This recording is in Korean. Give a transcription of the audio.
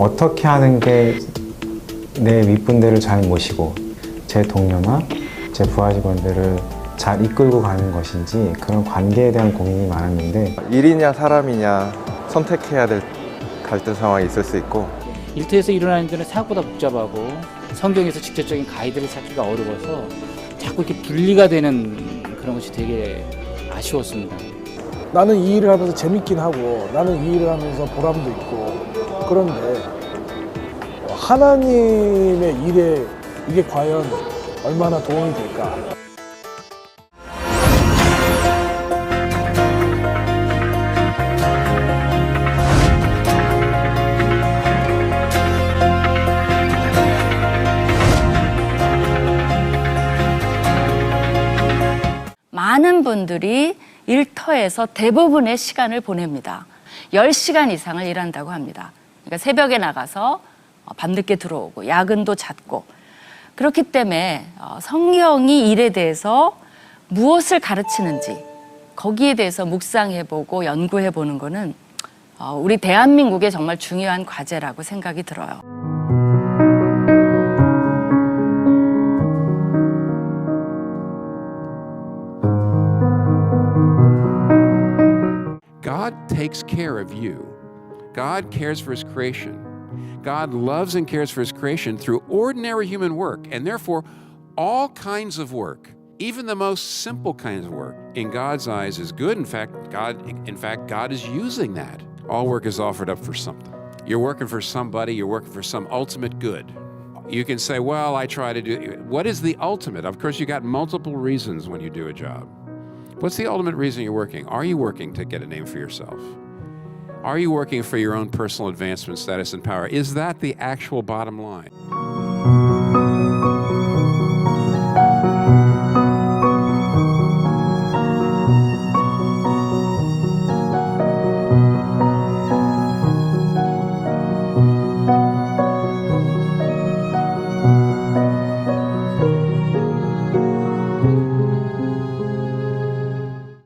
어떻게 하는 게 내 윗분들을 잘 모시고 제 동료나 제 부하 직원들을 잘 이끌고 가는 것인지 그런 관계에 대한 고민이 많았는데 일이냐 사람이냐 선택해야 될 갈등 상황이 있을 수 있고 일터에서 일어나는 일들은 생각보다 복잡하고 성경에서 직접적인 가이드를 찾기가 어려워서 자꾸 이렇게 분리가 되는 그런 것이 되게 아쉬웠습니다. 나는 이 일을 하면서 재밌긴 하고 나는 이 일을 하면서 보람도 있고 그런데 하나님의 일에 이게 과연 얼마나 도움이 될까? 많은 분들이 일터에서 대부분의 시간을 보냅니다. 10시간 이상을 일한다고 합니다. 그러니까 새벽에 나가서 어, 밤늦게 들어오고 야근도 잦고 그렇기 때문에 어, 성경이 일에 대해서 무엇을 가르치는지 거기에 대해서 묵상해보고 연구해보는 거는 어, 우리 대한민국의 정말 중요한 과제라고 생각이 들어요. God cares for his creation. God loves and cares for his creation through ordinary human work, and therefore, all kinds of work, even the most simple kinds of work, in God's eyes is good. In fact, God in fact God is using that. All work is offered up for something. You're working for somebody, you're working for some ultimate good. You can say, "Well, I try to do what is the ultimate?" Of course, you got multiple reasons when you do a job. What's the ultimate reason you're working? Are you working to get a name for yourself? Are you working for your own personal advancement, status, and power? Is that the actual bottom line?